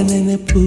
ನೆನಪು